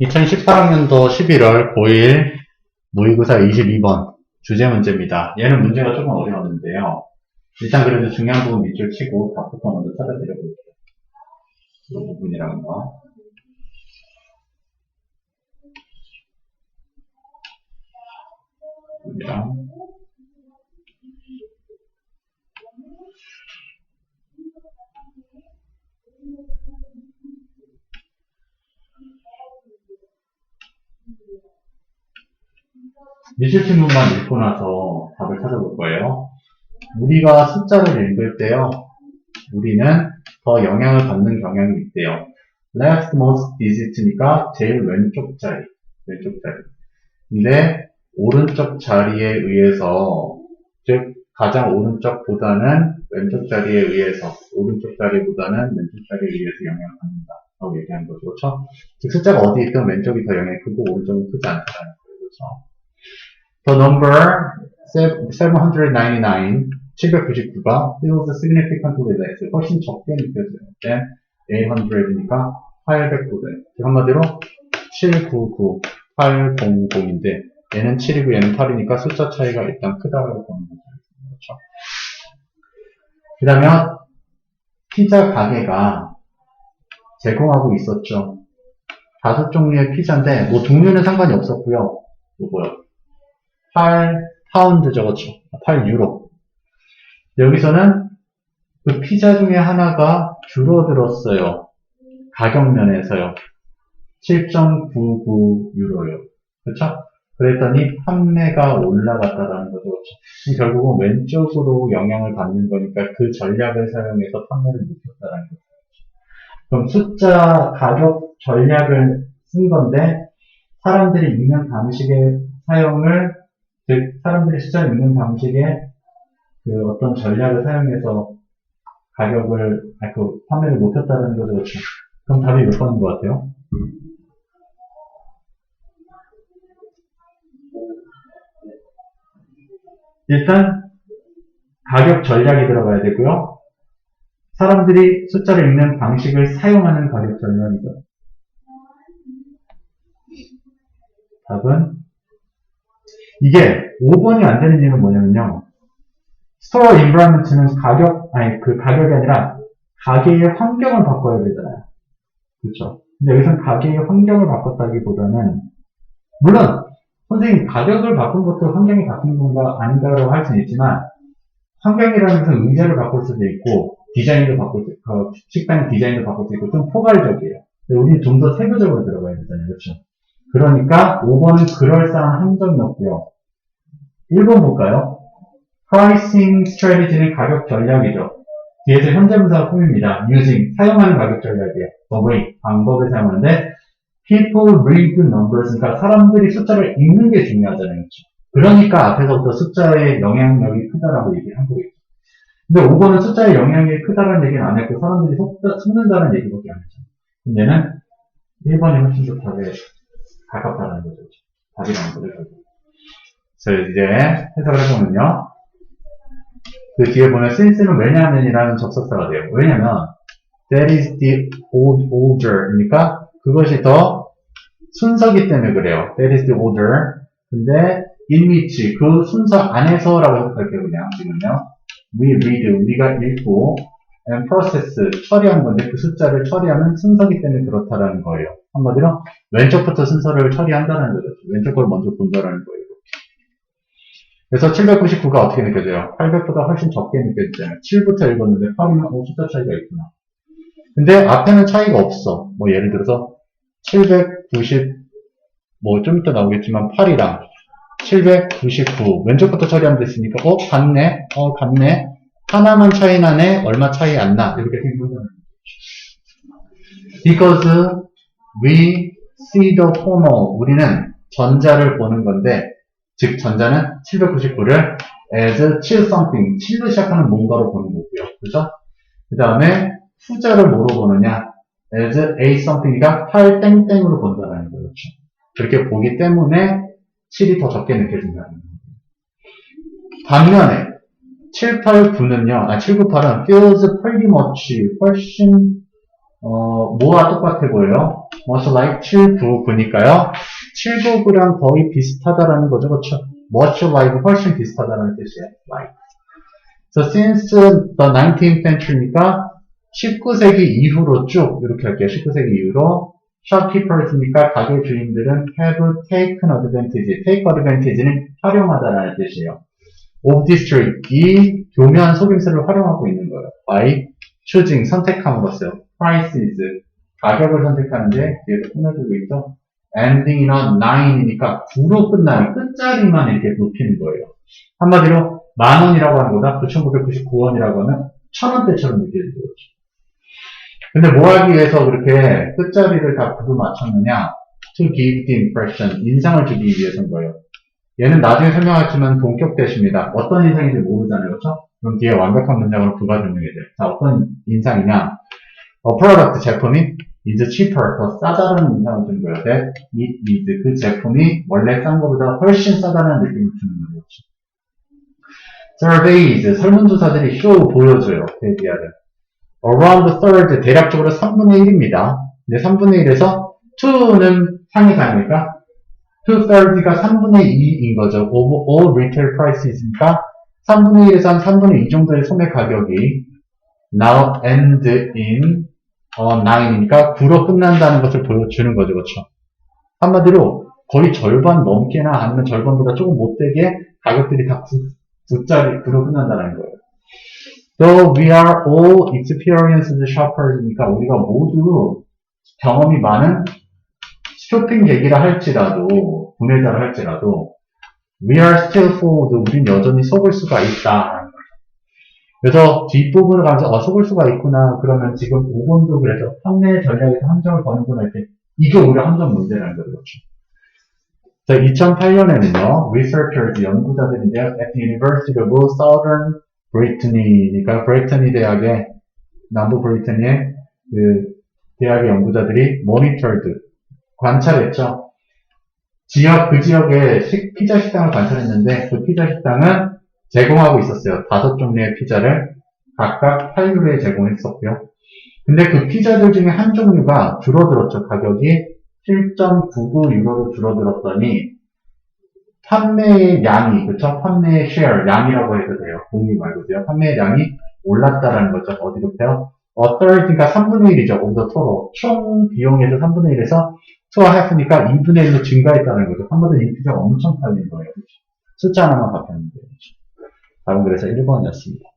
2018학년도 11월 고1 모의고사 22번 주제 문제입니다. 얘는 문제가 조금 어려웠는데요. 일단 그래도 중요한 부분 밑줄 치고 답부터 먼저 찾아드려 볼게요. 이 부분이라는 거. 부분이랑 미술 친구만 읽고 나서 답을 찾아볼 거예요. 우리가 숫자를 읽을 때요, 우리는 더 영향을 받는 경향이 있대요. leftmost digit니까 제일 왼쪽 자리, 왼쪽 자리. 근데 오른쪽 자리에 의해서, 즉 가장 오른쪽보다는 왼쪽 자리에 의해서, 오른쪽 자리보다는 왼쪽 자리에 의해서 영향을 받는다. 라고 얘기한 거죠. 그렇죠? 즉 숫자가 어디 있든 왼쪽이 더 영향이 크고 오른쪽은 크지 않다는 거예요. 그렇죠? The number 799, 799가 feels significantly less, 훨씬 적게 느껴져요. than 800이니까 800보다. 한마디로 799, 800인데 얘는 7이고 얘는 8이니까 숫자 차이가 일단 크다고 보는 거죠. 그렇죠? 그 다음에 피자 가게가 제공하고 있었죠. 다섯 종류의 피자인데 뭐 종류는 상관이 없었고요. 요거요. 8 파운드 적었죠. 8 유로. 여기서는 그 피자 중에 하나가 줄어들었어요. 가격 면에서요. 7.99 유로요. 그렇죠? 그랬더니 판매가 올라갔다라는 거죠. 그렇죠? 결국은 왼쪽으로 영향을 받는 거니까 그 전략을 사용해서 판매를 높였다라는 거죠. 그럼 숫자 가격 전략을 쓴 건데 사람들이 읽는 방식의 사용을 즉 사람들이 숫자를 읽는 방식의 그 어떤 전략을 사용해서 가격을 아니 그 판매를 높였다는 거죠 그렇죠? 그럼 답이 몇 번인 것 같아요? 일단 가격 전략이 들어가야 되고요 사람들이 숫자를 읽는 방식을 사용하는 가격 전략이죠 답은 이게 5번이 안 되는 이유는 뭐냐면요. 스토어 인브라이먼트는 가격, 아니 그 가격이 아니라 가게의 환경을 바꿔야 되잖아요. 그렇죠? 근데 여기서는 가게의 환경을 바꿨다기보다는 물론 선생님 가격을 바꾼 것도 환경이 바뀐 건가 아닌가라고 할 수는 있지만 환경이라는 것은 의자를 바꿀 수도 있고 디자인도 바꿀 수 어, 식당 디자인도 바꿀 수 있고 좀 포괄적이에요. 근데 우리는 좀 더 세부적으로 들어가야 되잖아요. 그렇죠? 그러니까 5번은 그럴싸한 함정이었고요. 1번 볼까요? pricing strategy는 가격 전략이죠. 뒤에서 현재분사가 꾸밉니다. using, 사용하는 가격 전략이에요. the way, 방법을 사용하는데 people read numbers, 그러니까 사람들이 숫자를 읽는 게 중요하잖아요. 그러니까 앞에서부터 숫자의 영향력이 크다라고 얘기를 한 거겠죠. 근데 5번은 숫자의 영향력이 크다라는 얘기는 안 했고 사람들이 속는다는 얘기밖에 안 했죠. 얘는 1번이 훨씬 더 답에 가깝다는 거죠. 답이라는 거죠. 결국. 그래서 이제 해석을 해보면요. 그 뒤에 보면 since는 왜냐하면이라는 접속사가 돼요. 왜냐면 that is the old order니까 그것이 더 순서기 때문에 그래요. that is the order. 근데 in which 그 순서 안에서라고 해석할게요. 그냥 지금요. we read 우리가 읽고 and process 처리한 건데 그 숫자를 처리하는 순서기 때문에 그렇다라는 거예요. 한마디로 왼쪽부터 순서를 처리한다는 거죠. 왼쪽 걸 먼저 본다라는 거예요. 그래서 799가 어떻게 느껴져요? 800보다 훨씬 적게 느껴지잖아요. 7부터 읽었는데 8이면 어, 숫자 차이가 있구나. 근데 앞에는 차이가 없어. 뭐 예를 들어서 790, 뭐 좀 이따 나오겠지만 8이랑 799 왼쪽부터 처리하면 됐으니까 어 같네, 어 같네. 하나만 차이 나네, 얼마 차이 안 나. 이렇게 생각하잖아요. Because we see the former. 우리는 전자를 보는 건데, 즉 전자는 799를 as 7 something, 7로 시작하는 뭔가로 보는 거고요. 그죠? 그 다음에 후자를 뭐로 보느냐? as a something이니까 8 땡땡으로 본다는 거죠. 그렇게 보기 때문에 7이 더 적게 느껴진다는 거예요. 반면에 7, 8, 9는요, 아, 7, 9, 8은 feels pretty much 훨씬, 어, 뭐와 똑같아 보여요? much like 799니까요. 799랑 거의 비슷하다라는 거죠. 그렇죠? much like 훨씬 비슷하다는 뜻이에요. like. So since the 19th century니까 19세기 이후로 쭉 이렇게 할게요. 19세기 이후로 shopkeepers니까 가게 주인들은 have taken advantage. take advantage는 활용하다라는 뜻이에요. Of trade. 이 교묘한 속임수를 활용하고 있는 거예요. by choosing 선택함으로써 prices 가격을 선택하는데 뒤에서 끊어주고 있죠. ending in a nine이니까 9로 끝나는 끝자리만 이렇게 높이는 거예요. 한마디로 만 원이라고 하는 거다 9,999원이라고 하면 천 원대처럼 느껴지죠. 근데 뭐 하기 위해서 그렇게 끝자리를 다 구두 맞췄느냐? to give the impression, 인상을 주기 위해서인 거예요. 얘는 나중에 설명하지만 동격 대시입니다. 어떤 인상인지 모르잖아요. 그렇죠? 그럼 뒤에 완벽한 문장으로 부가 설명해줘요. 자, 어떤 인상이냐? A product 제품이 is cheaper, 더 싸다라는 인상을 주는 거예요. That it is, 그 제품이 원래 싼 것보다 훨씬 싸다는 느낌을 주는 거예요. Surveys, 설문조사들이 show, 보여줘요. 대비하는. Around the third, 대략적으로 3분의 1입니다. 근데 3분의 1에서 2는 상위 가니까 2 third가 3분의 2인 거죠. Of all retail prices니까 3분의 1에서 한 3분의 2 정도의 소매 가격이 now end in 어, 9이니까 9로 끝난다는 것을 보여주는 거죠. 그렇죠? 한마디로 거의 절반 넘게나 아니면 절반보다 조금 못되게 가격들이 다 9, 9짜리 9로 끝난다는 거예요. Though we are all experienced shoppers니까 우리가 모두 경험이 많은 쇼핑 객이라 할지라도 구매자라 할지라도 we are still fooled 우린 여전히 속을 수가 있다. 그래서 뒷부분을 가면서 어, 속을 수가 있구나. 그러면 지금 5번도 그래서 판매 전략에서 함정을 거는구나. 이렇게 이게 오히려 함정 문제라는 거죠. 자, 2008년에는요 researchers 연구자들인데요 at the University of Southern Brittany니까 브리터니 대학의 남부 브리터니의 그 대학의 연구자들이 monitored 관찰했죠. 지역, 그 지역의 식- 피자 식당을 관찰했는데, 그 피자 식당은 제공하고 있었어요. 다섯 종류의 피자를 각각 8유로에 제공했었고요. 근데 그 피자들 중에 한 종류가 줄어들었죠. 가격이 7.99유로로 줄어들었더니, 판매의 양이, 그쵸? 판매의 share, 양이라고 해도 돼요. 공유 말고도요. 판매의 양이 올랐다라는 거죠. 어디로부터요? 어, third가 3분의 1이죠. of the total. 총 비용에서 3분의 1에서 투하 했으니까 2분의 1로 증가했다는 거죠. 한번더 인피가 엄청 팔린 거예요. 숫자 하나만 바뀌었는데. 답은 그래서 1번이었습니다.